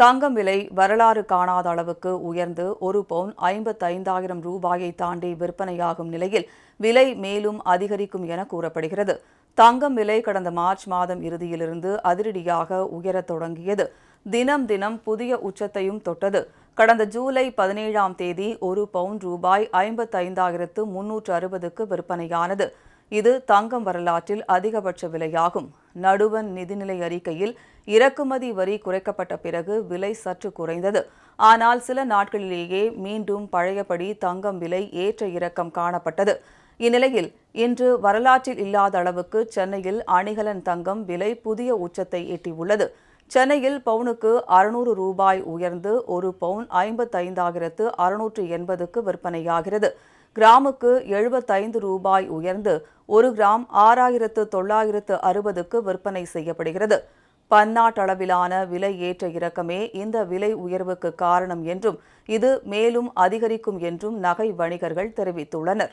தங்கம் விலை வரலாறு காணாத அளவுக்கு உயர்ந்து ஒரு பவுன் ஐம்பத்தைந்தாயிரம் ரூபாயை தாண்டி விற்பனையாகும் நிலையில் விலை மேலும் அதிகரிக்கும் என கூறப்படுகிறது. தங்கம் விலை கடந்த மார்ச் மாதம் இறுதியிலிருந்து அதிரடியாக உயரத் தொடங்கியது. தினம் தினம் புதிய உச்சத்தையும் தொட்டது. கடந்த ஜூலை பதினேழாம் தேதி ஒரு பவுன் ரூபாய் ஐம்பத்தைந்தாயிரத்து முன்னூற்று அறுபதுக்கு விற்பனையானது. இது தங்கம் வரலாற்றில் அதிகபட்ச விலையாகும். நடுவன் நிதிநிலை அறிக்கையில் இறக்குமதி வரி குறைக்கப்பட்ட பிறகு விலை சற்று குறைந்தது. ஆனால் சில நாட்களிலேயே மீண்டும் பழையபடி தங்கம் விலை ஏற்ற இறக்கம் காணப்பட்டது. இந்நிலையில் இன்று வரலாற்றில் இல்லாத அளவுக்கு சென்னையில் அணிகலன் தங்கம் விலை புதிய உச்சத்தை எட்டியுள்ளது. சென்னையில் பவுனுக்கு அறுநூறு ரூபாய் உயர்ந்து ஒரு பவுன் ஐம்பத்தைந்தாயிரத்து அறுநூற்று எண்பதுக்கு விற்பனையாகிறது. கிராமுக்கு எழுபத்தைந்து ரூபாய் உயர்ந்து ஒரு கிராம் ஆறாயிரத்து தொள்ளாயிரத்து அறுபதுக்கு விற்பனை செய்யப்படுகிறது. பன்னாட்டளவிலான விலை ஏற்ற இறக்கமே இந்த விலை உயர்வுக்கு காரணம் என்றும் இது மேலும் அதிகரிக்கும் என்றும் நகை வணிகர்கள் தெரிவித்துள்ளனர்.